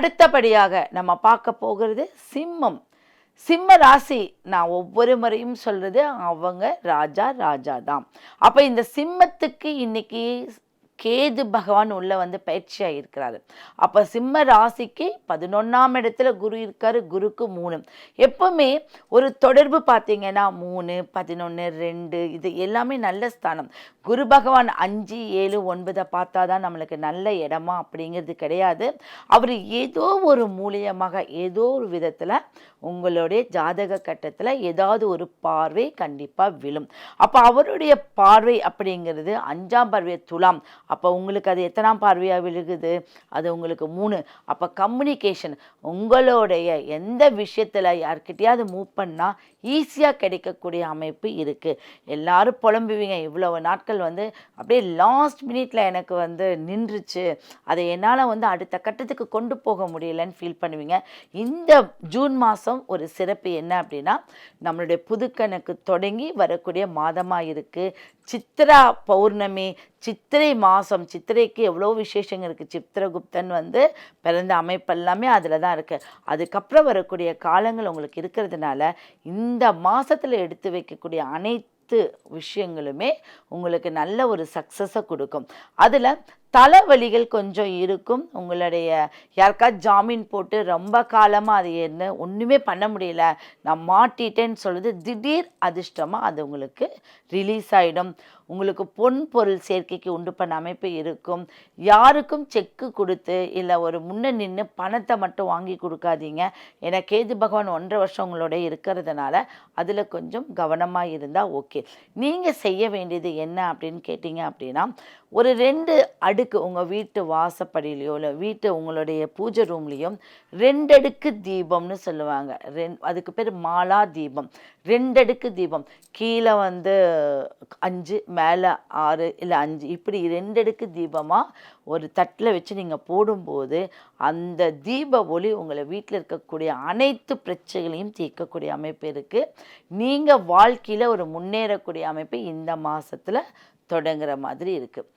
அடுத்தபடியாக நம்ம பார்க்க போகிறது சிம்மம். சிம்ம ராசி நான் ஒவ்வொரு முறையும் சொல்கிறது அவங்க ராஜா ராஜா தான் அப்போ இந்த சிம்மத்துக்கு இன்னைக்கு கேது பகவான் உள்ள வந்து பயிற்சியாக இருக்கிறாரு. அப்போ சிம்ம ராசிக்கு பதினொன்றாம் இடத்துல குரு இருக்காரு குருக்கு மூணு. எப்பவுமே ஒரு தொடர்பு பார்த்தீங்கன்னா மூணு பதினொன்று ரெண்டு இது எல்லாமே நல்ல ஸ்தானம். குரு பகவான் அஞ்சு ஏழு ஒன்பதை பார்த்தா தான் நம்மளுக்கு நல்ல இடமா அப்படிங்கிறது கிடையாது. அவர் ஏதோ ஒரு மூலியமாக ஏதோ ஒரு விதத்தில் உங்களுடைய ஜாதக கட்டத்தில் ஏதாவது ஒரு பார்வை கண்டிப்பாக விழும். அப்போ அவருடைய பார்வை அப்படிங்கிறது அஞ்சாம் பார்வை துலாம் அப்போ உங்களுக்கு அது எத்தனாம் பார்வையாக விழுகுது அது உங்களுக்கு மூணு. அப்போ கம்யூனிகேஷன் உங்களுடைய எந்த விஷயத்தில் யார்கிட்டயாவது மூவ் பண்ணால் ஈஸியாக கிடைக்கக்கூடிய அமைப்பு இருக்குது எல்லோரும் புலம்புவீங்க. இவ்வளவு நாட்கள் வந்து அப்படியே லாஸ்ட் மினிட்ல எனக்கு வந்து நின்றுச்சு. அதை என்னால் வந்து அடுத்த கட்டத்துக்கு கொண்டு போக முடியலன்னு ஃபீல் பண்ணுவீங்க. இந்த ஜூன் மாதம் ஒரு சிறப்பு என்ன அப்படின்னா நம்மளுடைய புதுக்கணக்கு தொடங்கி வரக்கூடிய மாதமாக இருக்குது சித்ரா பௌர்ணமி சித்திரை மாதம் சித்திரைக்கு எவ்வளோ விசேஷங்க இருக்குது சித்திரகுப்தன் வந்து பிறந்த அமைப்பு எல்லாமே அதில் தான் இருக்குது அதுக்கப்புறம் வரக்கூடிய காலங்கள் உங்களுக்கு இருக்கிறதுனால இந்த மாதத்தில் எடுத்து வைக்கக்கூடிய அனைத்து விஷயங்களுமே உங்களுக்கு நல்ல ஒரு சக்ஸஸை கொடுக்கும். அதில் தலைவலிகள் கொஞ்சம் இருக்கும். உங்களுடைய யாருக்காவது ஜாமீன் போட்டு ரொம்ப காலமாக அது என்ன ஒன்றுமே பண்ண முடியல. நான் மாட்டிட்டேன்னு சொல்லுது திடீர் அதிர்ஷ்டமாக அது உங்களுக்கு ரிலீஸ் ஆகிடும் உங்களுக்கு பொன் பொருள் சேர்க்கைக்கு உண்டு பண்ண அமைப்பு இருக்கும். யாருக்கும் செக்கு கொடுத்து இல்லை ஒரு முன்ன நின்று பணத்தை மட்டும் வாங்கி கொடுக்காதீங்க. ஏன்னா கேது பகவான் ஒன்றரை வருஷம் உங்களோட இருக்கிறதுனால அதில் கொஞ்சம் கவனமாக இருந்தால் ஓகே நீங்கள் செய்ய வேண்டியது என்ன அப்படின்னு கேட்டிங்க அப்படின்னா ஒரு ரெண்டு அடுக்கு உங்கள் வீட்டு வாசப்படியிலையோ இல்லை வீட்டு உங்களுடைய பூஜை ரூம்லேயும் ரெண்டடுக்கு தீபம்னு சொல்லுவாங்க. ரெண் அதுக்கு பேர் மாலா தீபம். ரெண்டடுக்கு தீபம். கீழே வந்து அஞ்சு மேலே ஆறு இல்லை அஞ்சு. இப்படி ரெண்டு அடுக்கு தீபமாக ஒரு தட்டில் வச்சு நீங்கள் போடும்போது அந்த தீப ஒளி உங்களை வீட்டில் இருக்கக்கூடிய அனைத்து பிரச்சனைகளையும் தீர்க்கக்கூடிய அமைப்பு இருக்குது நீங்கள் வாழ்க்கையில் ஒரு முன்னேறக்கூடிய அமைப்பு இந்த மாதத்தில் தொடங்குற மாதிரி இருக்குது